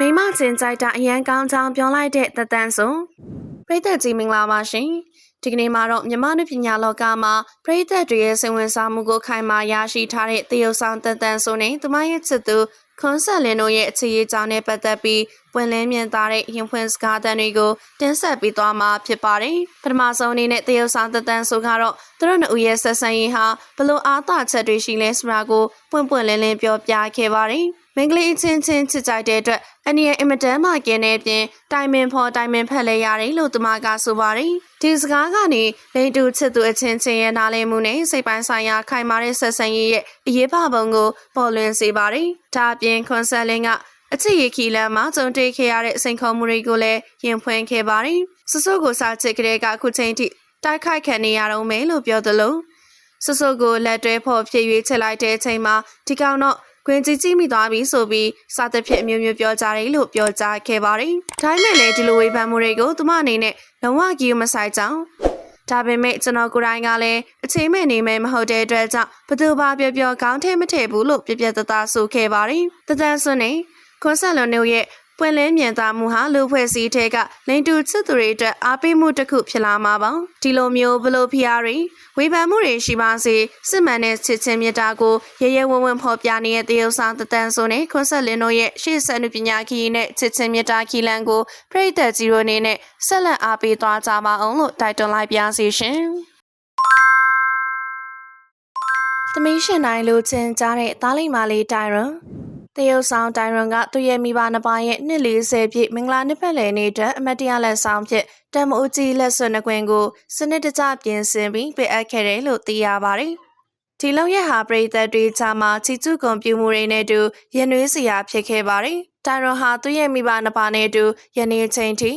မိမချင်းကြိုက်တာအရန်ကောင်းချောင်းပြောလိုက်တဲ့တတန်းဆိုပရိသတ်ကြီးမင်္ဂလာပါရှင်ဒီကနေ့မှာတော့မြမနုပညာလောကမှာပရိသတ်တွေရဲ့စိတ်ဝင်စားမှုကိုခိုင်မာရရှိထားတဲ့တရုတ်ဆောင်တတန်းဆိုနဲ့သူမရဲ့ချစ်သူခွန်ဆက်လင်းတို့ရဲ့အခြေအကြောင်းနဲ့ပတ်သက်ပြီးပွင့်လင်းမြင်သာတဲ့ရင်ဖွင့်စကားသံတွေကိုတင်ဆက်ပေးသွားမှာဖြစ်ပါတယ်ပထမဆုံးအနေနဲ့တရုတ်ဆောင်တတန်းဆိုကတော့သူတို့နှစ်ဦးရဲ့ဆက်ဆံရေးဟာဘလို့အားသာချက်တွေရှိလဲဆိုတာကိုပွင့်ပွင့်လင်းလင်းပြောပြခဲ့ပါတယ်မင်္ဂလိအချင်းချင်းချစ်ကြိုက်တဲ့အတွက် အနီရဲ့အင်မတန်မှကျင်းတဲ့အပြင်တိုင်မင်ဖော်တိုင်မင်ဖက်လဲရတယ်လို့သူမကဆိုပါတယ်ဒီစကားကနေလိန်တူချစ်သူအချင်းချင်းရဲ့နားလည်မှုနဲ့စိတ်ပိုင်းဆိုင်ရာခိုင်မာတဲ့ဆက်ဆံရေးရဲ့အရေးပါပုံကိုပေါ်လွင်စေပါတယ်ဒါအပြင်ခွန်ဆက်လင်းကအချစ်ရခီလမ်းမှာကြုံတွေ့ခဲ့ရတဲ့စိန်ခေါ်မှုတွေကိုလည်းရင်ဖွင့်ခဲ့ပါတယ်ဆဆကိုစားချစ်ကလေးကအခုချိန်ထိတိုက်ခိုက်ခံနေရတော့မယ်လို့ပြောသလိုဆဆကိုလက်တွဲဖို့ဖြစ်၍ချစ်လိုက်တဲ့အချိန်မှာဒီကောင်တော့ ခွင်ကြီးကြီးမိသွားပြီဆိုပြီးစသဖြင့်အမျိုးမျိုးပြောကြတယ်လို့ပြောကြားခဲ့ပါတယ်။ဒါပေမဲ့လည်းဒီလိုဝေဖန်မှုတွေကိုသူမအနေနဲ့လုံးဝကြည့်မဆိုင်ကြောင်းဒါပေမဲ့ကျွန်တော်ကိုယ်တိုင်ကလည်းအချိန်မဲ့နေမယ်မဟုတ်တဲ့အတွက်ကြောင့်ဘသူဘာပြောပြောကောင်းထဲမထည့်ဘူးလို့ပြပြတသားဆိုခဲ့ပါတယ်။တသန်စွန်းနေခွန်ဆက်လွန်တို့ရဲ့ ပွင့်လင်းမြင်သာမှုဟာလူဖွဲ့စည်းတဲ့ကလိန်တူချစ်သူတွေအတွက်အားပေးမှုတစ်ခုဖြစ်လာမှာပါဒီလိုမျိုးဘလို့ဖျားတွေဝေဖန်မှုတွေရှိပါစေစစ်မှန်တဲ့ချစ်ချင်းမြတ်တာကိုရရဝဝဖော်ပြနေတဲ့တရုတ်ဆောင်တတန်ဆိုနဲ့ခွန်ဆက်လင်းတို့ရဲ့ရှေ့ဆက်နုပညာခီးနဲ့ချစ်ချင်းမြတ်တာခီလန်ကိုပြိသက်ကြီးတို့အနေနဲ့ဆက်လက်အားပေးသွားကြပါအောင်လို့တိုက်တွန်းလိုက်ပါစီရှင်သမီးရှင်နိုင်လို့ချင်းကြားတဲ့သားလိမ္မာလေးတိုင်ရွန် တရုတ်ဆောင်တိုင်ရွန်ကသူ့ရဲ့မိဘနှစ်ပါးရဲ့နှစ်40ပြည့်မင်္ဂလာနှစ်ပတ်လည်နေ့အတွက်အမတ်တရလက်ဆောင်ဖြစ်တမအိုကြီးလက်စွပ်နှကွင်ကိုစနစ်တကျပြင်ဆင်ပြီးပေးအပ်ခဲ့တယ်လို့သိရပါတယ်။ဒီလောက်ရဟာပရိသတ်တွေကြားမှာချီကျူးကွန်ပျူမှုတွေနဲ့တူရန်နွေးစရာဖြစ်ခဲ့ပါတယ်။တိုင်ရွန်ဟာသူ့ရဲ့မိဘနှစ်ပါးနဲ့တူယနေ့ချိန်ထိ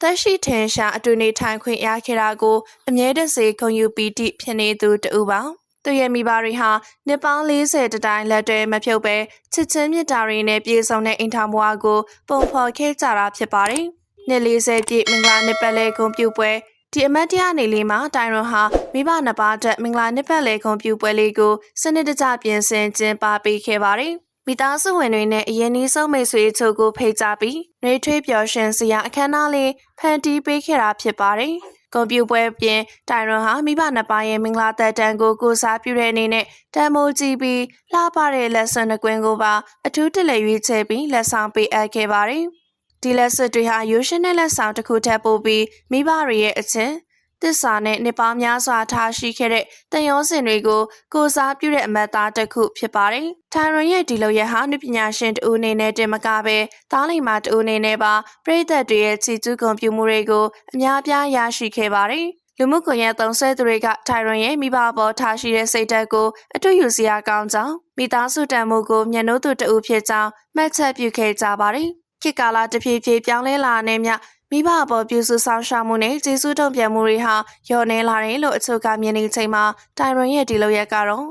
သက်ရှိထင်ရှားအတူနေထိုင်ခွင့်ရခဲ့တာကိုအမြဲတစေဂုဏ်ယူပီတိဖြစ်နေသူတူပါ။ သူရဲ့မိဘတွေဟာနှစ်ပေါင်း40တတိုင်းလက်တွဲမဖြုတ်ပဲချစ်ချင်းမြတ်တာတွေနဲ့ပြည့်စုံတဲ့အိမ်ထောင်ဘဝကိုပုံဖော်ခဲ့ကြတာဖြစ်ပါတယ်။နှစ်40ပြည့်မင်္ဂလာနှစ်ပတ်လည်ဂုဏ်ပြုပွဲဒီအမတ်တရားနေလေးမှာတိုင်ရွန်ဟာမိဘနှစ်ပါးတက်မင်္ဂလာနှစ်ပတ်လည်ဂုဏ်ပြုပွဲလေးကိုစနစ်တကျပြင်ဆင်ကျင်းပပေးခဲ့ပါတယ်။မိသားစုဝင်တွေနဲ့အရင်နီးဆုံးမိတ်ဆွေချို့ကိုဖိတ်ကြားပြီးနှွေးထွေးပျော်ရွှင်စရာအခမ်းအနားလေးဖန်တီးပေးခဲ့တာဖြစ်ပါတယ်။ ကွန်ပျူပွဲပြင်တိုင်ရွန်ဟာမိဘနှစ်ပါးရဲ့မင်္ဂလာသက်တမ်းကိုကိုစားပြုတဲ့အနေနဲ့တန်မိုးကြည့်ပြီးလှပတဲ့လက်စွပ်နှကွင်းကိုပါအထူးတလဲရွေးချယ်ပြီးလက်ဆောင်ပေးအပ်ခဲ့ပါတယ်။ဒီလက်စွပ်တွေဟာရိုးရှင်းတဲ့လက်ဆောင်တစ်ခုထပ်ပို့ပြီးမိဘတွေရဲ့အချင်း တစ္ဆာနဲ့နှစ်ပေါင်းများစွာထားရှိခဲ့တဲ့တန်ရုံးစင်တွေကိုကိုစားပြုတဲ့အမတ်သားတစ်ခုဖြစ်ပါတယ်။ထိုင်ရွန်ရဲ့ဒီလိုရဟာနုပညာရှင်တူအနေနဲ့တင်မကပဲသားလိမ္မာတူအနေနဲ့ပါပြည်သက်တွေရဲ့ချီကျူးကွန်ပျူမှုတွေကိုအများပြားရရှိခဲ့ပါတယ်။လူမှုကွန်ရက်သုံးဆွဲသူတွေကထိုင်ရွန်ရဲ့မိဘပေါ်ထားရှိတဲ့စိတ်ဓာတ်ကိုအထူးယူစရာကောင်းကြောင်းမိသားစုတန်မှုကိုမျက်နှာသူတအုပ်ဖြစ်ကြောင်းမှတ်ချက်ပြုခဲ့ကြပါတယ်။ခေတ်ကာလတဖြည်းဖြည်းပြောင်းလဲလာတဲ့မြ မိဘအပေါ်ပြုစုဆောင်ရှောက်မှုနဲ့ကျေးဇူးတုံ့ပြန်မှုတွေဟာလျော့နေလာတယ်လို့အချို့ကမြင်နေချိန်မှာတိုင်ရွန်ရဲ့ဒီလိုရက်ကတော့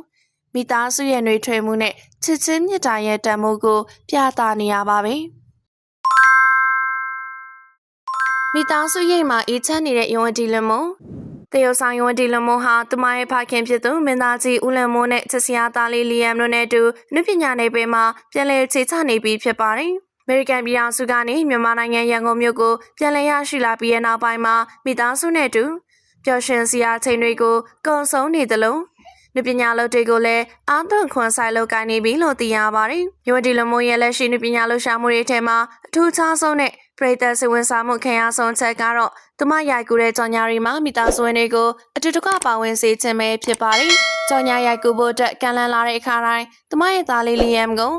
မိသားစုရဲ့နှွေးထွေးမှုနဲ့ချစ်ချင်းမြတ်တာရဲ့တန်ဖိုးကို ပြသနေရပါပဲမိသားစုရဲ့မှာအေးချမ်းနေတဲ့ယွန်ဒီလမွန်တယောဆောင်ယွန်ဒီလမွန်ဟာသူမရဲ့ဖခင်ဖြစ်သူမင်းသားကြီးဦးလမွန်နဲ့ချစ်စရာသားလေးလီယမ်တို့နဲ့အတူနုပညာနယ်ပယ်မှာပြန်လည်ခြေချနေပြီးဖြစ်ပါတယ်။ မေရိကန်ပြည်ထောင်စုကနေမြန်မာနိုင်ငံရန်ကုန်မြို့ကိုပြန်လည်ရရှိလာပြီးတဲ့နောက်ပိုင်းမှာမိသားစုနဲ့အတူပျော်ရွှင်စရာချိန်တွေကိုကုံဆုံးနေသလိုနုပညာလုပ်တွေကိုလည်းအာသွန်ခွန်ဆိုင်လုပ်ကိုင်းနေပြီလို့သိရပါတယ်။ရွေဒီလမိုးရဲ့လက်ရှိနုပညာလှူရှာမှုတွေထဲမှာအထူးခြားဆုံးနဲ့ပရိသတ်စိတ်ဝင်စားမှုခံရဆုံးချက်ကတော့သူမရိုက်ကူတဲ့ကြော်ညာရီမှာမိသားစုဝင်တွေကိုအတူတကွပါဝင်စေခြင်းပဲဖြစ်ပါတယ်။ကြော်ညာရိုက်ကူဖို့အတွက်ကန်လန်လာတဲ့အခါတိုင်းသူမရဲ့သားလေးလီယမ်ကို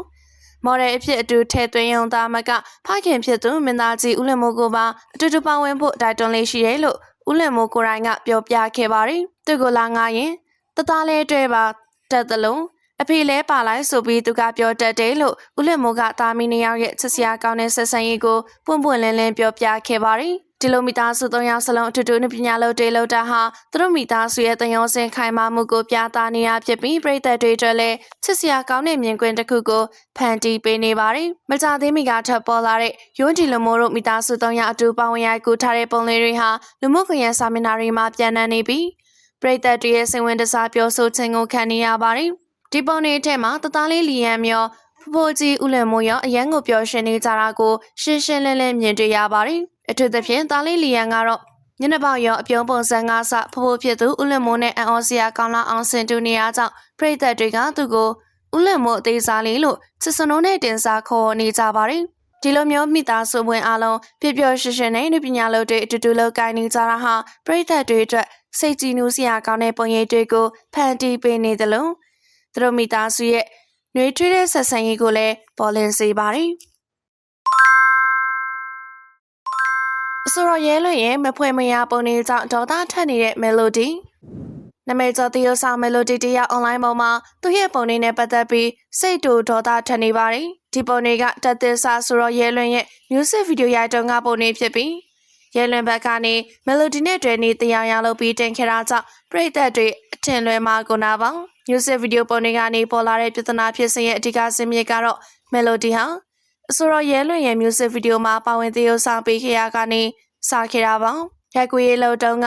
မော်ဒယ်အဖြစ်အတူထည့်သွင်းရုံသားမကဖခင်ဖြစ်သူမင်းသားကြီးဦးလမိုးကိုပါအတူတူပါဝင်ဖို့တိုက်တွန်းလေးရှိတယ်လို့ဦးလမိုးကိုရိုင်းကပြောပြခဲ့ပါတယ်။သူကလာငါရင်တသားလေးတွေ့ပါတက်သလုံးအဖေလဲပါလိုက်ဆိုပြီးသူကပြောတတ်တယ်လို့ဦးလမိုးကသားမီးနှစ်ယောက်ရဲ့ချစ်စရာကောင်းတဲ့ဆက်ဆံရေးကိုပွန့်ပွန့်လင်းလင်းပြောပြခဲ့ပါတယ်။ ဒီလိုမိသားစု၃ယောက်စလုံးအထူးတူနပညာလုပ်တေလို့တာဟာသူတို့မိသားစုရဲ့တယုံစင်ခိုင်မာမှုကိုပြသနေရဖြစ်ပြီးပြည်သက်တွေအတွက်လည်းချစ်စရာကောင်းတဲ့မြင်ကွင်းတစ်ခုကိုဖန်တီးပေးနေပါတယ်။မကြသေးမီကထပ်ပေါ်လာတဲ့ယွန်းဒီလမိုးတို့မိသားစု၃ယောက်အတူပါဝင်ရိုက်ကူထားတဲ့ပုံလေးတွေဟာလူမှုကွန်ရက်စာမျက်နှာတွေမှာပြန်နှံ့နေပြီးပြည်သက်တွေရဲ့စိတ်ဝင်တစားပြောဆိုခြင်းကိုခံနေရပါတယ်။ဒီပုံတွေထဲမှာတသားလေးလီယံမျောပ ဖဖိုးကြီးဦးလင်မိုးရောအရန်ကိုပျော်ရွှင်နေကြတာကိုရှင်းရှင်းလင်းလင်းမြင်တွေ့ရပါတယ်။အထူးသဖြင့်တာလေးလီယန်ကတော့ညနေပေါက်ရောအပြုံးပုံစံကားစဖဖိုးဖြစ်သူဦးလင်မိုးနဲ့အန်အော်စီယာကောင်းလာအောင်ဆင်တူနေရကြောင်းပရိသတ်တွေကသူ့ကိုဦးလင်မိုးအသေးစားလေးလို့စစ်စနုံးနဲ့တင်စားခေါ်နေကြပါတယ်။ဒီလိုမျိုးမိသားစုဝင်အားလုံးပြပြရွှင်ရွှင်နဲ့လူပညာလုပ်တွေအတူတူလုပ်ကိုင်းနေကြတာဟာပရိသတ်တွေအတွက်စိတ်ကြည်နူးစရာကောင်းတဲ့ပုံရိပ်တွေကိုဖန်တီးပေးနေသလိုသူတို့မိသားစုရဲ့ နှွေးထွေးတဲ့ဆက်ဆံရေးကိုလည်းပေါ်လင်းစေပါတယ်။အစိုးရရဲလွင့်ရဲ့မဖွယ်မရပုံနေကြောင့်ဒေါသထက်နေတဲ့ melody နမဲကျော်တရုတ်ဆောင် melody တရ online ပေါ်မှာသူ့ရဲ့ပုံနေနဲ့ပတ်သက်ပြီးစိတ်တူဒေါသထက်နေပါတယ်။ဒီပုံတွေကတက်သစ်စာဆိုတော့ရဲလွင့်ရဲ့ music video ရိုက်တုန်းကပုံနေဖြစ်ပြီးရဲလွင်ဘက်ကနေ melody နဲ့တွဲနေတရားရလုပ်ပြီးတင်ခဲ့တာကြောင့်ပရိသတ်တွေအထင်လွဲမှာကုန်တာပါ music video ပုံတွေကနေပေါ်လာတဲ့ပြဿနာဖြစ်စဉ်ရဲ့အဓိကစင်မြစ်ကတော့ melody ဟာအစိုးရရဲလွင်ရဲ့ music video မှာပါဝင်သရုပ်ဆောင်ပေးခဲ့ရကနေစခဲ့တာပါရိုက်ကူရေးလုံတုံးက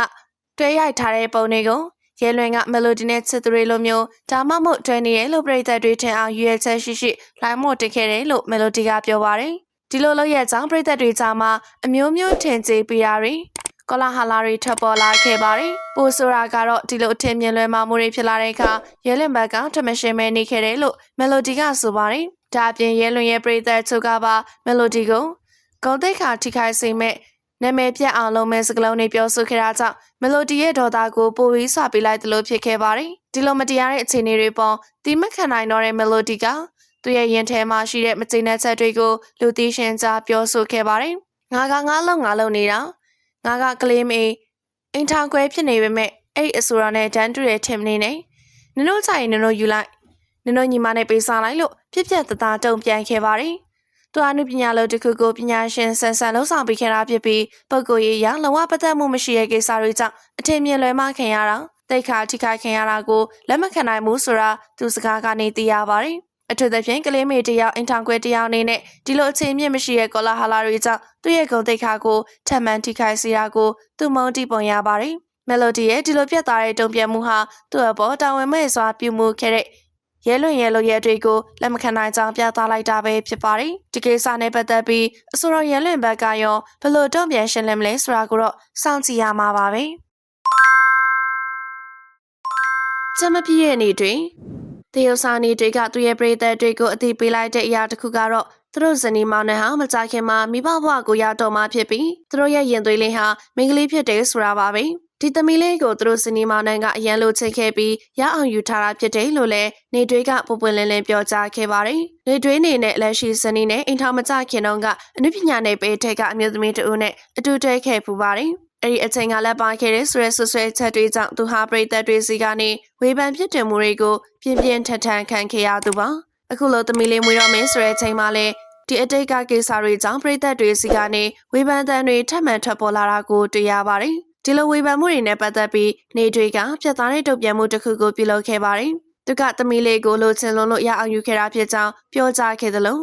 တွဲရိုက်ထားတဲ့ပုံတွေကိုရဲလွင်က melody နဲ့ချစ်သူတွေလိုမျိုးဒါမှမဟုတ်တွဲနေရဲ့လို့ပရိသတ်တွေထင်အောင်ရွေးချက်ရှိရှိလိုင်းမို့တင်ခဲ့တယ်လို့ melody ကပြောပါတယ်ဒီလိုလုပ်ရဲ့ကြောင့်ပြည်သက်တွေကြားမှာအမျိုးမျိုးထင်ကြေးပေးတာတွေ ကောလာဟာလာတွေထပ်ပေါ်လာခဲ့ပါတယ်။ပိုဆိုတာကတော့ဒီလိုအထင်မြင်လွဲမှာမှုတွေဖြစ်လာတဲ့အခါရဲလင်ဘက်ကထမရှင်မဲနေခဲ့တယ်လို့မယ်လိုဒီကဆိုပါတယ်။ဒါအပြင်ရဲလွင်ရဲ့ပြည်သက်ချုပ်ကပါမယ်လိုဒီကိုဂုံတိတ်ခါထိခိုက်စေမဲ့နာမည်ပြတ်အောင်လုံးမဲ့စကလုံးတွေပြောဆိုခဲ့တာကြောင့်မယ်လိုဒီရဲ့ဒေါသကိုပိုပြီးဆွပေးလိုက်သလိုဖြစ်ခဲ့ပါတယ်။ဒီလိုမတရားတဲ့အခြေအနေတွေပေါ်တီးမခံနိုင်တော့တဲ့မယ်လိုဒီကသူ့ရဲ့ရင်ထဲမှာရှိတဲ့မကျေနပ်ချက်တွေကိုလူသိရှင်ကြားပြောဆိုခဲ့ပါတယ်။ငါကငါလုံးငါလုံးနေတာ ငါကကလေးမေးအိမ်ထောင်ခွဲဖြစ်နေပေမဲ့အဲ့အဆိုရနဲ့တန်းတူတဲ့ထင်မနေနဲ့နင်တို့ကြိုင်နင်တို့ယူလိုက်နင်တို့ညီမနဲ့ပေးစားလိုက်လို့ပြက်ပြက်တသားတုံပြန်ခဲ့ပါတယ်။သူအနုပညာလို့တခုကိုပညာရှင်ဆန်ဆန်လှုပ်ဆောင်ပေးခဲ့တာဖြစ်ပြီးပုဂ္ဂိုလ်ရေးရလုံဝပတ်သက်မှုမရှိတဲ့ကိစ္စတွေကြောင့်အထင်မြင်လွဲမှခင်ရတာတိတ်ခါထိခိုက်ခင်ရတာကိုလက်မခံနိုင်ဘူးဆိုတာသူစကားကနေသိရပါတယ်။ အထူးသဖြင့်ကလေးမေတယောက်အင်ထောင်ခွဲတယောက်အနေနဲ့ဒီလိုအခြေမြင့်မရှိတဲ့ကောလာဟာလာတွေကြောင့်သူ့ရဲ့ဂုဏ်သိက္ခာကိုထပ်မံထိခိုက်စေတာကိုသူမုံတိပုံရပါတယ်။မယ်လိုဒီရဲ့ဒီလိုပြတ်သားတဲ့တုံ့ပြန်မှုဟာသူ့အပေါ်တာဝန်မဲ့စွာပြုမှုခဲ့တဲ့ရဲလွန်ရဲလိုရဲတွေကိုလက်မခံနိုင်ကြောင်းပြသလိုက်တာပဲဖြစ်ပါတယ်။ဒီကိစ္စနဲ့ပတ်သက်ပြီးအစိုးရရဲလွန်ဘက်ကရောဘလို့တုံ့ပြန်ရှင်းလင်းမလဲဆိုတာကိုတော့စောင့်ကြည့်ရမှာပါပဲ။ကျမပြည့်ရဲ့အနေတွင် တရုတ်ဆောင်နေတွေကသူ့ရဲ့ပြည်သက်တွေကိုအသိပေးလိုက်တဲ့အရာတစ်ခုကတော့သူတို့ဇနီးမောင်နှံဟာမကြခင်မှာမိဘဘဝကိုရောက်တော့မှဖြစ်ပြီးသူတို့ရဲ့ရင်သွေးလေးဟာမိန်းကလေးဖြစ်တယ်ဆိုတာပါပဲဒီသမီးလေးကိုသူတို့ဇနီးမောင်နှံကအရန်လိုချစ်ခဲ့ပြီးရအောင်ယူထားတာဖြစ်တယ်လို့လည်းနေတွေးကပူပွင့်လင်းလင်းပြောကြားခဲ့ပါတယ်နေတွေးနေနဲ့လက်ရှိဇနီးနဲ့အိမ်ထောင်မကြခင်တုန်းကအနုပညာနယ်ပေထက်ကအမျိုးသမီးတူနဲ့အတူတည်းခဲ့ပူပါတယ် အဲ့ဒီအချိန်ကလည်းပါခဲ့တဲ့ဆွဲဆွဆွဲချက်တွေကြောင့်သူဟာပြည်သက်တွေစီကနေဝေဖန်ဖြစ်တင်မှုတွေကိုပြင်းပြင်းထန်ထန်ခံခဲ့ရသူပါအခုလိုသမီးလေးမွေးတော့မင်းဆိုတဲ့အချိန်မှာလည်းဒီအတိတ်ကကိစ္စတွေကြောင့်ပြည်သက်တွေစီကနေဝေဖန်တန်တွေထပ်မံထွက်ပေါ်လာတာကိုတွေ့ရပါတယ်ဒီလိုဝေဖန်မှုတွေနဲ့ပတ်သက်ပြီးနေတွေကပြတ်သားတဲ့တုံ့ပြန်မှုတစ်ခုကိုပြုလုပ်ခဲ့ပါတယ်သူကသမီးလေးကိုလိုချင်လုံးလို့ရအောင်ယူခဲ့တာဖြစ်ကြောင်းပြောကြားခဲ့သလို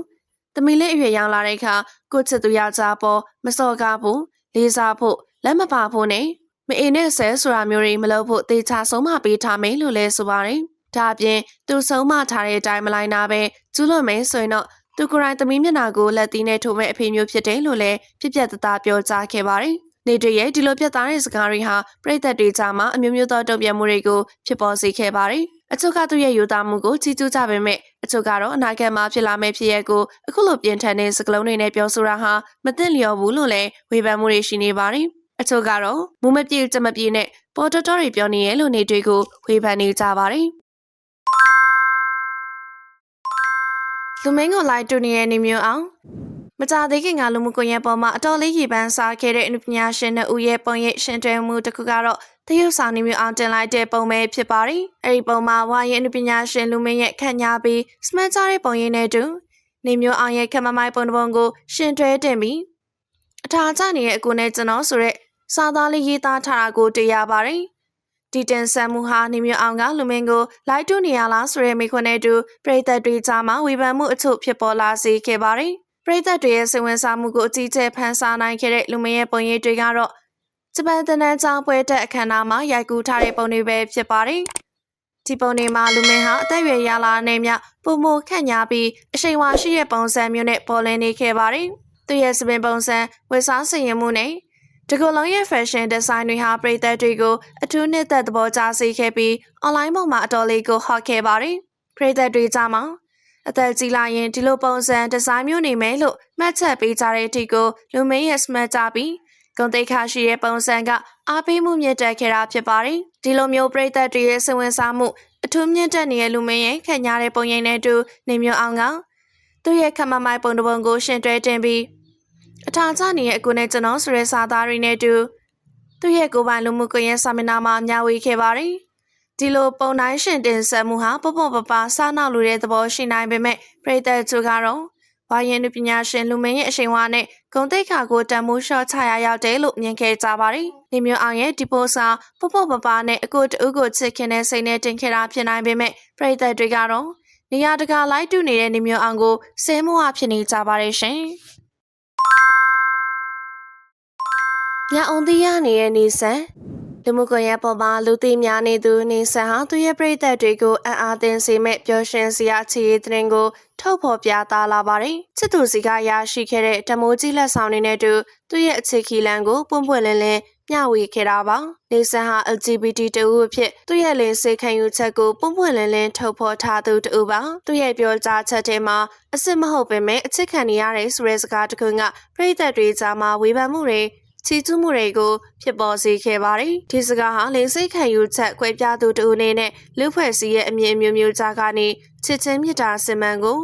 သမီးလေးအရွယ်ရောက်လာတဲ့အခါကိုချစ်သူယောက်ျားပေါ်မစော်ကားဖို့လေးစားဖို့ လက်မပါဖို့နဲ့မအေနဲ့ဆဲဆိုတာမျိုးတွေမလုပ်ဖို့တေချာဆုံးမပေးထားမယ်လို့လဲဆိုပါတယ်။ဒါအပြင်သူဆုံးမထားတဲ့အတိုင်းမလိုက်နာပဲကျူးလွန်မယ်ဆိုရင်တော့သူကိုယ်တိုင်သမီးမျက်နှာကိုလက်သီးနဲ့ထိုးမဲ့အဖေမျိုးဖြစ်တယ်လို့လည်းပြပြတသားပြောကြားခဲ့ပါတယ်။နေတရဲ့ဒီလိုပြတ်သားတဲ့စကားတွေဟာပြည်သက်တွေကြားမှာအမျိုးမျိုးသောတုံ့ပြန်မှုတွေကိုဖြစ်ပေါ်စေခဲ့ပါတယ်။အချို့ကသူ့ရဲ့ယူသားမှုကိုချီးကျူးကြပေမဲ့အချို့ကတော့အနာဂတ်မှာဖြစ်လာမယ့်ဖြစ်ရပ်ကိုအခုလိုပြင်ထန်တဲ့စကားလုံးတွေနဲ့ပြောဆိုတာဟာမသိလျော်ဘူးလို့လည်းဝေဖန်မှုတွေရှိနေပါတယ်။ အချို့ကတော့မူမပြေကြမပြေနဲ့ပေါ်တော်တော်တွေပြောနေရဲ့လို့နေတွေကိုဝေဖန်နေကြပါတယ်လူမင်းကိုလိုက်တူနေတဲ့နေမျိုးအောင်မကြသေးခင်ကလူမှုကွန်ရက်ပေါ်မှာအတော်လေးရေပန်းစားခဲ့တဲ့အနုပညာရှင်တို့ရဲ့ပုံရိပ်ရှင်တွဲမှုတစ်ခုကတော့တရုတ်ဆောင်နေမျိုးအောင်တင်လိုက်တဲ့ပုံပဲဖြစ်ပါတယ်။အဲဒီပုံမှာဝါရင်အနုပညာရှင်လူမင်းရဲ့ခန့်ညာပြီးစမတ်ကြတဲ့ပုံရိပ်နဲ့တူနေမျိုးအောင်ရဲ့ခမမိုင်းပုံတစ်ပုံကိုရှင်တွဲတင်ပြီး အထာကျနေတဲ့အကူနဲ့ကျွန်တော်ဆိုရက်စာသားလေးရေးသားထားတာကိုတွေ့ရပါတယ်။ဒီတင်ဆက်မှုဟာနေမျိုးအောင်ကလူမင်းကိုလိုက်တူနေရလားဆိုရဲမိခွန်းနဲ့တူပြည်သက်တွေကြားမှာဝေဖန်မှုအချို့ဖြစ်ပေါ်လာစေခဲ့ပါတယ်။ပြည်သက်တွေရဲ့စိတ်ဝင်စားမှုကိုအကြီးကျယ်ဖန်ဆာနိုင်ခဲ့တဲ့လူမင်းရဲ့ပုံရိပ်တွေကတော့ဂျပန်တနန်းကျောင်းပွဲတက်အခမ်းအနားမှာရိုက်ကူးထားတဲ့ပုံတွေပဲဖြစ်ပါတယ်ဒီပုံနေမှာလူမင်းဟာအသက်အရွယ်ရလာတဲ့မြပုံမခန့်ညာပြီးအချိန်ဝါရှိတဲ့ပုံစံမျိုးနဲ့ပေါ်လင်းနေခဲ့ပါတယ်။ သူရဲ့စပင်ပုံစံဝတ်စားဆင်ရင်မှုနဲ့ဒီကုလုံးရဲ့ fashion design တွေဟာပရိသတ်တွေကိုအထူးနှစ်သက်သဘောကျစေခဲ့ပြီး online ပေါ်မှာအတော်လေးကိုဟော့ခဲ့ပါတယ်။ပရိသတ်တွေကြားမှာအသက်ကြီးလာရင်ဒီလိုပုံစံဒီဇိုင်းမျိုးနေမယ်လို့မှတ်ချက်ပေးကြတဲ့အထိကိုလူမင်းရဲ့ smart ကြပြီးဂုံတိတ်ခါရှိရဲ့ပုံစံကအားပေးမှုမြင့်တက်ခဲ့တာဖြစ်ပါတယ်။ဒီလိုမျိုးပရိသတ်တွေရဲ့စိတ်ဝင်စားမှုအထူးမြင့်တက်နေတဲ့လူမင်းရဲ့ခံညာတဲ့ပုံရိပ်နဲ့အတူနေမျိုးအောင်ကသူ့ရဲ့ခမမိုင်ပုံတစ်ပုံကိုရှင်တွဲတင်ပြီး အထာကျနေရဲ့အကူနဲ့ကျွန်တော်ဆိုရဲစာသားတွေနဲ့အတူသူ့ရဲ့ကိုယ်ပိုင်လူမှုကွန်ရက်စာမျက်နှာမှာမျှဝေခဲ့ပါတယ်။ဒီလိုပုံတိုင်းရှင်တင်ဆက်မှုဟာပေါ့ပေါ့ပပစားနောက်လူတဲ့သဘောရှိနိုင်ပေမဲ့ပရိသတ်သူကတော့ဝါရင်လူပညာရှင်လူမင်းရဲ့အရှိန်အဝါနဲ့ဂုံတိတ်ခါကိုတန်မိုးလျှော့ချရရောက်တယ်လို့မြင်ခဲ့ကြပါတယ်။နေမျိုးအောင်ရဲ့ဒီပိုစာပေါ့ပေါ့ပပနဲ့အကိုတူကိုချစ်ခင်တဲ့စိတ်နဲ့တင်ခဲ့တာဖြစ်နိုင်ပေမဲ့ပရိသတ်တွေကတော့နေရာတကာလိုက်တူနေတဲ့နေမျိုးအောင်ကိုစဲမောအဖြစ်နေကြပါတယ်ရှင်။ ညအောင်သေးရနေတဲ့နေဆန်လူမှုကွန်ရက်ပေါ်မှာလူသိများနေသူနေဆန်ဟာသူရဲ့ပြည်သက်တွေကိုအံ့အားသင်စေမဲ့ပျော်ရွှင်စရာအခြေရေးတဲ့ကိုထုတ်ဖော်ပြသလာပါတယ်။ချစ်သူစီကရရှိခဲ့တဲ့တမိုးကြီးလက်ဆောင်တွေနဲ့တူသူရဲ့အခြေခီလန်ကိုပွန့်ပွန့်လင်းလင်းမျှဝေခဲ့တာပါ။နေဆန်ဟာ LGBT တူအဖြစ်သူရဲ့လင်စေခံယူချက်ကိုပွန့်ပွန့်လင်းလင်းထုတ်ဖော်ထားသူတူပါ။သူရဲ့ပြောကြားချက်ထဲမှာအစ်စ်မဟုတ်ပေမဲ့အချစ်ခံနေရတဲ့ဆိုတဲ့စကားတခုကပြည်သက်တွေကြားမှာဝေဖန်မှုတွေ ချီကျူးမှုတွေကိုဖြစ်ပေါ်စေခဲ့ပါတယ်။ဒီစကားဟာလင်းစိတ်ခံယူချက်ကွဲပြားသူတူအနေနဲ့လူဖွဲ့စည်းရဲ့အမြင်မျိုးမျိုးကြားကနေချစ်ချင်းမြတ်တာစင်မှန်ကို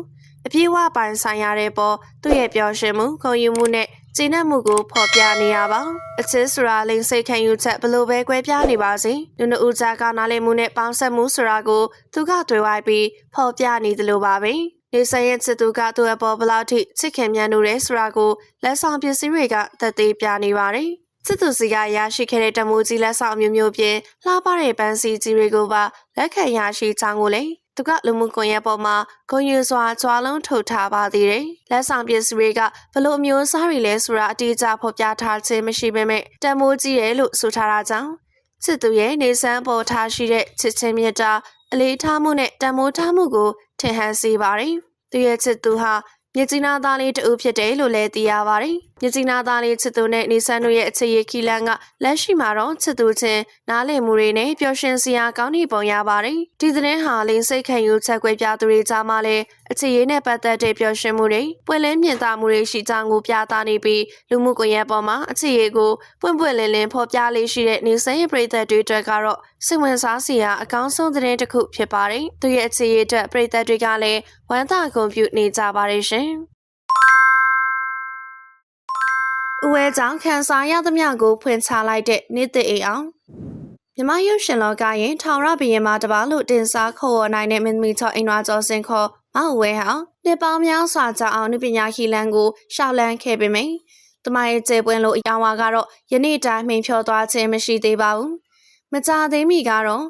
အပြည့်အဝပိုင်ဆိုင်ရတဲ့ပေါ်သူ့ရဲ့ပျော်ရွှင်မှုဂုဏ်ယူမှုနဲ့ကျင့်တတ်မှုကိုဖော်ပြနေရပါအချစ်ဆိုတာလင်းစိတ်ခံယူချက်ဘလို့ပဲကွဲပြားနေပါစေလူနှဦးကြားကနားလည်မှုနဲ့ပေါင်းဆက်မှုဆိုတာကိုသူကတွေ့ဝိုင်းပြီးဖော်ပြနေသလိုပါပဲ နေဆိုင်ရဲ့ချစ်သူကသူ့အပေါ်ဘလောက်ထိချစ်ခင်မြတ်လို့လဲဆိုတာကိုလက်ဆောင်ပစ္စည်းတွေကသက်သေပြနေပါတယ်ချစ်သူစီကရရှိခဲ့တဲ့တမိုးကြီးလက်ဆောင်မျိုးမျိုးပြင်လှပတဲ့ပန်းစည်းကြီးတွေကိုပါလက်ခံရရှိကြောင်းကိုလည်းသူကလူမှုကွန်ရက်ပေါ်မှာဂုဏ်ယူစွာကြွားလုံးထုတ်ထားပါသေးတယ်။လက်ဆောင်ပစ္စည်းတွေကဘလို့မျိုးစားတွေလဲဆိုတာအတိအကျဖော်ပြထားခြင်းမရှိပေမဲ့တမိုးကြီးတယ်လို့ဆိုထားတာကြောင့်ချစ်သူရဲ့နေဆန်းပေါ်ထားရှိတဲ့ချစ်ချင်းမြတ်တာအလေးထားမှုနဲ့တမိုးထားမှုကို ထင်ဟန်စေပါတယ်။သူရဲ့ချစ်သူဟာမြစ်ကြီးနားသားလေးတူဖြစ်တယ်လို့လည်းသိရပါတယ်။ မြစ်ကြီးနားသားလေးချစ်သူနဲ့နေဆန်းတို့ရဲ့အခြေရခီလန်ကလက်ရှိမှာတော့ချစ်သူချင်းနားလည်မှုတွေနဲ့ပျော်ရွှင်စရာကောင်းနေပုံရပါတယ်။ဒီသတင်းဟာလင်းစိတ်ခံယူချက်ကွဲပြားသူတွေကြားမှာလည်းအခြေရနဲ့ပတ်သက်တဲ့ပျော်ရွှင်မှုတွေပွင့်လင်းမြင်သာမှုတွေရှိကြောင်းကိုပြသနေပြီးလူမှုကွန်ရက်ပေါ်မှာအခြေရကိုပွင့်ပွင့်လင်းလင်းဖော်ပြလေးရှိတဲ့နေဆန်းရဲ့ပြည်သက်တွေအတွက်ကတော့စိတ်ဝင်စားစရာအကောင်းဆုံးသတင်းတစ်ခုဖြစ်ပါတယ်။သူရဲ့အခြေရအတွက်ပြည်သက်တွေကလည်းဝမ်းသာဂုဏ်ပြုနေကြပါတယ်ရှင်။ ဦးဝဲကြောင့်ခန်းစားရသမျှကိုဖွင့်ချလိုက်တဲ့နေ့သိအိအောင်မြမရုပ်ရှင်လောကရင်ထောင်ရဘရင်မှာတပါလို့တင်စားခေါ်ဝနိုင်တဲ့မင်းသမီးချောအင်ဝါကျော်စင်ခေါ်မဟုတ်ဝဲဟာနှစ်ပေါင်းများစွာကြာအောင်ပညာခီလန်ကိုရှောက်လန်းခဲ့ပေမယ့်တမရဲ့ကျေပွင့်လို့အယောင်ဝါကတော့ယနေ့တိုင်းမှင်ဖြောသွားခြင်းမရှိသေးပါဘူးမကြသေးမီကတော့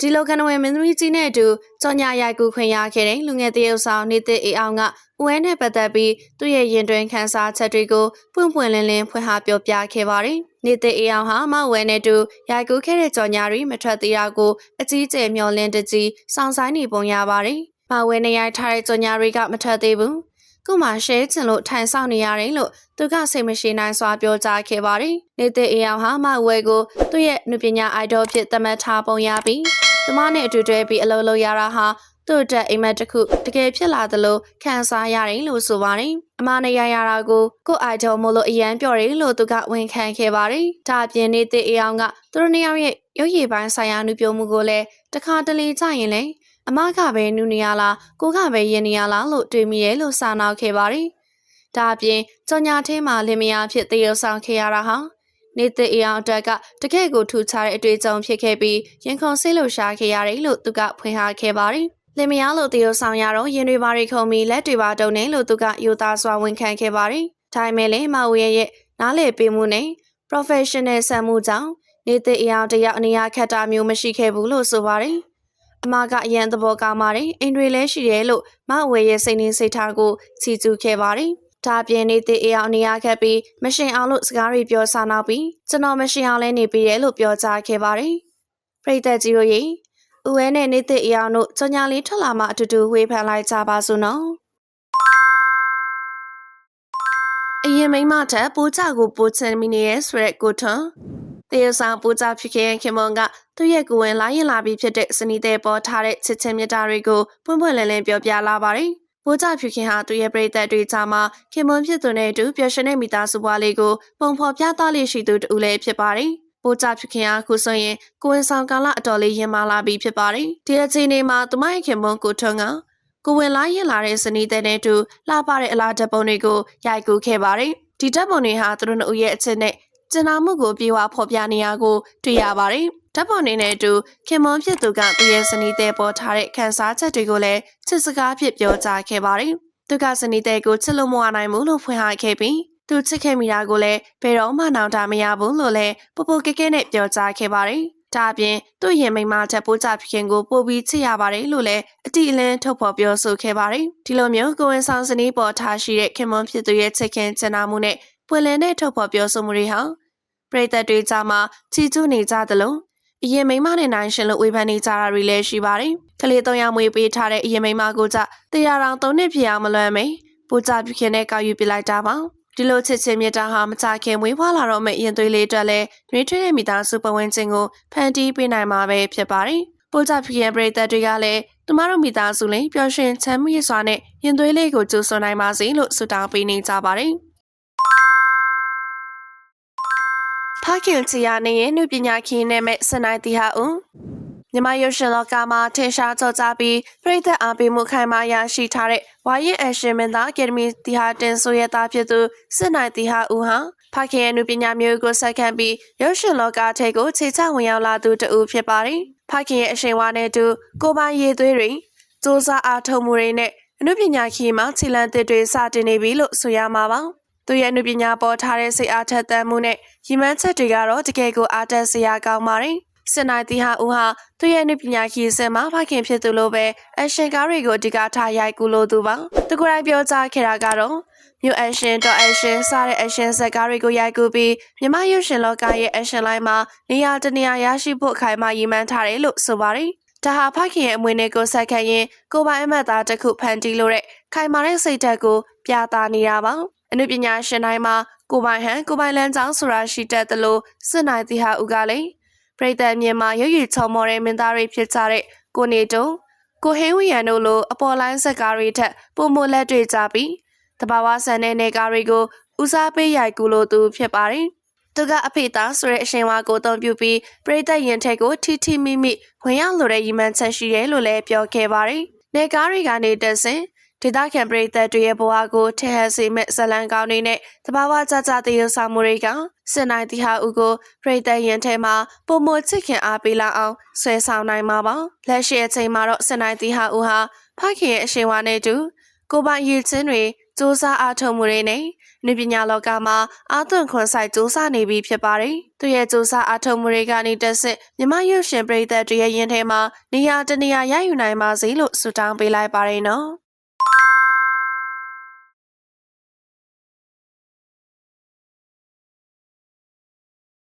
ဒီလိုကနဝဲမင်းသမီးကြီးနဲ့အတူကြော်ညာရိုက်ကူခွင့်ရခဲ့တဲ့လူငယ်တယောက်ဆောင်နေတဲ့အေအောင်က ဦးဝဲနဲ့ပတ်သက်ပြီးသူ့ရဲ့ရင်တွင်ခန်းစားချက်တွေကိုပွင့်ပွင့်လင်းလင်းဖွင့်ဟပြောပြခဲ့ပါတယ်။နေတဲ့အေအောင်ဟာမဝဲနဲ့တူရိုက်ကူခဲ့တဲ့ကြော်ညာတွေမထွက်သေးတာကိုအကြီးကျယ်မျှော်လင့်တကြီးစောင့်ဆိုင်နေပုံရပါတယ်။မဝဲနဲ့ရိုက်ထားတဲ့ကြော်ညာတွေကမထွက်သေးဘူး။ခုမှရှဲချင်လို့ထိုင်ဆောင်နေရတယ်လို့သူကစိတ်မရှိနိုင်စွာပြောကြားခဲ့ပါတယ်။နေတဲ့အေအောင်ဟာမဝဲကိုသူ့ရဲ့နုပညာအိုက်ဒေါ်ဖြစ်သတ်မှတ်ထားပုံရပြီးသူမနဲ့အတူတွဲပြီးအလုပ်လုပ်ရတာဟာ သူ့အတွက်အိမ်မက်တစ်ခုတကယ်ဖြစ်လာသလိုခံစားရတယ်လို့ဆိုပါတယ်။အမနဲ့ရရတာကိုကို့အိုက်ဒေါ်မို့လို့အရန်ပြော်တယ်လို့သူကဝန်ခံခဲ့ပါတယ်။ဒါအပြင်နေတဲ့အေအောင်ကသူတို့နှစ်ယောက်ရဲ့ရုပ်ရည်ပိုင်းဆိုင်ရာနုပြောမှုကိုလည်းတခါတလေကြရင်လေအမကပဲနူနေရလားကိုကပဲရင်နေရလားလို့တွေးမိတယ်လို့စာနောက်ခဲ့ပါတယ်။ဒါအပြင်ကြော်ညာထဲမှာလင်မယားဖြစ်တရုပ်ဆောင်ခဲ့ရတာဟာနေတဲ့အေအောင်အတွက်ကတကယ့်ကိုထူခြားတဲ့အတွေ့အကြုံဖြစ်ခဲ့ပြီးရင်ခုန်ဆေးလို့ရှာခဲ့ရတယ်လို့သူကဖွင့်ဟခဲ့ပါတယ်။ လင်မယားလို့တရုပ်ဆောင်ရတော့ရင်တွေပါရိခုံပြီးလက်တွေပါတုံနေလို့သူကယူသားစွာဝန်ခံခဲ့ပါတယ်။ဒါပေမဲ့လည်းမဝရဲ့ရဲ့နားလေပေးမှုနဲ့ professional ဆံမှုကြောင့်နေတဲ့အေအောင်တယောက်အနေအခက်တာမျိုးမရှိခဲ့ဘူးလို့ဆိုပါတယ်။အမကအရန်သဘောကောင်းပါတယ်။အိမ်တွေလည်းရှိတယ်လို့မဝဲရဲ့စိတ်နှင်းစိတ်ထားကိုချီးကျူးခဲ့ပါတယ်။ဒါပြင်းနေတဲ့အေအောင်နေရခဲ့ပြီးမရှင်အောင်လို့စကားတွေပြောဆာနောက်ပြီးကျွန်တော်မရှင်အောင်လဲနေပြီးရဲ့လို့ပြောကြားခဲ့ပါတယ်။ပရိသတ်ကြီးတို့ရေ ဦးဝဲနဲ့နေတဲ့အယောင်တို့ကြောင်ညာလေးထွက်လာမှအတူတူဝေဖန်လိုက်ကြပါစို့နော်အရင်မိန်းမထက်ပိုးကြကိုပိုးချင်မိနေရဲ့ဆိုရက်ကိုထွန်းတရုတ်ဆောင်ပိုးကြဖြစ်ခဲ့ရင်ခင်မွန်ကသူ့ရဲ့ကိုဝင်လာရင်လာပြီးဖြစ်တဲ့စနီတဲ့ပေါ်ထားတဲ့ချစ်ချင်းမြတ်တာတွေကိုပွင့်ပွင့်လင်းလင်းပြောပြလာပါတယ်။ပိုးကြဖြစ်ခင်ဟာသူ့ရဲ့ပရိသတ်တွေကြားမှာခင်မွန်ဖြစ်သူနဲ့အတူပျော်ရွှင်တဲ့မိသားစုဘွားလေးကိုပုံဖော်ပြသလေးရှိသူတူလည်းဖြစ်ပါတယ်။ ပိုးကြဖြစ်ခင်ဟာခုဆိုရင်ကိုဝင်ဆောင်ကာလအတော်လေးရင်မာလာပြီးဖြစ်ပါတယ်။ဒီအချိန်လေးမှာသူမရဲ့ခင်မွန်ကိုထွန်းကကိုဝင်လာရင်လာတဲ့စနီးတဲ့နဲ့တူလှပတဲ့အလားဓာတ်ပုံတွေကိုရိုက်ကူးခဲ့ပါတယ်။ဒီဓာတ်ပုံတွေဟာသူတို့နှစ်ဦးရဲ့အချက်နဲ့ကျင်နာမှုကိုပြေဝဖော်ပြနေရကိုတွေ့ရပါတယ်။ဓာတ်ပုံတွေနဲ့အတူခင်မွန်ဖြစ်သူကသူရဲ့စနီးတဲ့ပေါ်ထားတဲ့ခန်းစားချက်တွေကိုလည်းချစ်စကားဖြစ်ပြောကြားခဲ့ပါတယ်။သူကစနီးတဲ့ကိုချစ်လို့မဝနိုင်ဘူးလို့ဖွင့်ဟခဲ့ပြီး သူချစ်ခဲ့မိတာကိုလည်းဘယ်တော့မှနောင်တမရဘူးလို့လည်းပပကဲကဲနဲ့ပြောကြားခဲ့ပါတယ်။ဒါအပြင်သူ့ရင်မိန်မချက်ပိုးကြဖြစ်ခင်ကိုပို့ပြီးချစ်ရပါတယ်လို့လည်းအတိအလင်းထုတ်ဖော်ပြောဆိုခဲ့ပါတယ်။ဒီလိုမျိုးကိုဝင်ဆောင်စနီးပေါ်ထားရှိတဲ့ခင်မွန်ဖြစ်သူရဲ့ချစ်ခင်ချင်နာမှုနဲ့ပွင့်လင်းတဲ့ထုတ်ဖော်ပြောဆိုမှုတွေဟာပရိသတ်တွေကြားမှာချီကျူးနေကြသလိုအရင်မိန်းမနဲ့နိုင်ရှင်လို့ဝေဖန်နေကြတာတွေလည်းရှိပါတယ်။ကလေးသုံးယောက်မွေးပေးထားတဲ့အရင်မိန်းမကိုကြတရားတော်သုံးနှစ်ပြည့်အောင်မလွမ်းမေပူကြပြခင်နဲ့ကောက်ယူပြလိုက်တာပါ။ ဒီလိုချစ်ချင်းမြတ်တာဟာမကြခင်မွေးဖွားလာတော့မယ့်ရင်သွေးလေးအတွက်လည်းနှွေးထွေးတဲ့မိသားစုပဝန်းကျင်ကိုဖန်တီးပေးနိုင်မှာပဲဖြစ်ပါတယ်။ပူကြပြခင်ပရိသတ်တွေကလည်းသူမတို့မိသားစုလေးပျော်ရွှင်ချမ်းမြေ့စွာနဲ့ရင်သွေးလေးကိုကြိုးစွနိုင်ပါစေလို့ဆုတောင်းပေးနေကြပါတယ်။ဖခင်ချီယာနေရဲ့နှုပညာခင်းနဲ့မဲ့စနိုင်းတီဟာဦး မြမရုပ်ရှင်လောကမှာထင်ရှားကြောကြပြီးပြည်သက်အားပေးမှုခိုင်မာရရှိထားတဲ့ဝါရင်အရှင်မင်းသားအကယ်ဒမီတီဟာတင်ဆိုရဲ့သားဖြစ်သူစစ်နိုင်တီဟာဦးဟာဖခင်ရဲ့နှုပညာမျိုးကိုဆက်ခံပြီးရုပ်ရှင်လောကထဲကိုခြေချဝင်ရောက်လာသူတဦးဖြစ်ပါတယ်။ဖခင်ရဲ့အရှင်ဝါနဲ့တူကိုပိုင်ရည်သွေးတွေစ조사အားထုတ်မှုတွေနဲ့အနုပညာခီမှာခြေလံတစ်တွေစတင်နေပြီလို့ဆိုရမှာပါ။သူရဲ့အနုပညာပေါ်ထားတဲ့စိတ်အားထက်သန်မှုနဲ့ရည်မှန်းချက်တွေကတော့တကယ်ကိုအားတက်စရာကောင်းပါတယ်။ စနိုက်တီဟာဦးဟာသူရဲ့အနုပညာခီစင်မှာဖခင်ဖြစ်သူလိုပဲအရှင်ကားတွေကိုအဓိကထားရိုက်ကူလို့သူပါ။သူကိုယ်တိုင်ပြောကြားခဲ့တာကတော့မြို့အရှင်တော့အရှင်စတဲ့အရှင်ဇက်ကားတွေကိုရိုက်ကူပြီးမြမရုပ်ရှင်လောကရဲ့အရှင်လိုင်းမှာနေရာတနေရာရရှိဖို့အခိုင်အမာရည်မှန်းထားတယ်လို့ဆိုပါတယ်။ဒါဟာဖခင်ရဲ့အမွေနဲ့ကိုဆက်ခံရင်ကိုပိုင်အမတ်သားတစ်ခုဖန်တီးလို့တဲ့ခိုင်မာတဲ့စိတ်ဓာတ်ကိုပြသနေတာပါ။အနုပညာရှင်တိုင်းမှာကိုပိုင်ဟန်ကိုပိုင်လန်းချောင်းဆိုတာရှိတတ်သလိုစစ်နိုင်သည်ဟာဦးကလည်း ပရိသတ်မြင်မှာရွရွချော်မော်တဲ့မင်းသားတွေဖြစ်ကြတဲ့ကိုနေတုံကိုဟင်းဝီယန်တို့လိုအပေါ်လိုင်းဆက်ကားတွေထက်ပုံမလက်တွေ့ကြပြီးတဘာဝဆန်တဲ့နေကားတွေကိုဦးစားပေးရိုက်ကူလို့သူဖြစ်ပါတယ်။သူကအဖေသားဆိုတဲ့အရှင်ဝါကိုအသုံးပြုပြီးပရိသတ်ရင်ထက်ကိုထိထိမိမိဝင်ရောက်လိုတဲ့ရည်မှန်းချက်ရှိတယ်လို့လည်းပြောခဲ့ပါတယ်။နေကားတွေကနေတက်စဉ် ဒေသခံပရိသတ်တွေရဲ့ဘဝကိုထည့်ဟပ်စေမဲ့ဇလံကောင်းတွေနဲ့တဘာဝကြကြတည်ရုပ်ဆောင်မှုတွေကစင်နိုင်တီဟာဦးကိုပရိသတ်ရင်ထဲမှာပုံမချစ်ခင်အားပေးလာအောင်ဆွဲဆောင်နိုင်မှာပါလက်ရှိအချိန်မှာတော့စင်နိုင်တီဟာဦးဟာဖခင်ရဲ့အရှင်ဝါနဲ့တူကိုပိုင်ရည်ချင်းတွေစူးစမ်းအားထုတ်မှုတွေနဲ့နေပညာလောကမှာအာသွန်ခွန်ဆိုင်စူးစမ်းနေပြီဖြစ်ပါတယ်။သူရဲ့စူးစမ်းအားထုတ်မှုတွေကနေတက်ဆင့်မြမရုပ်ရှင်ပရိသတ်တွေရဲ့ရင်ထဲမှာနေရာတနေရာရယူနိုင်ပါစေလို့ဆုတောင်းပေးလိုက်ပါတယ်နော်။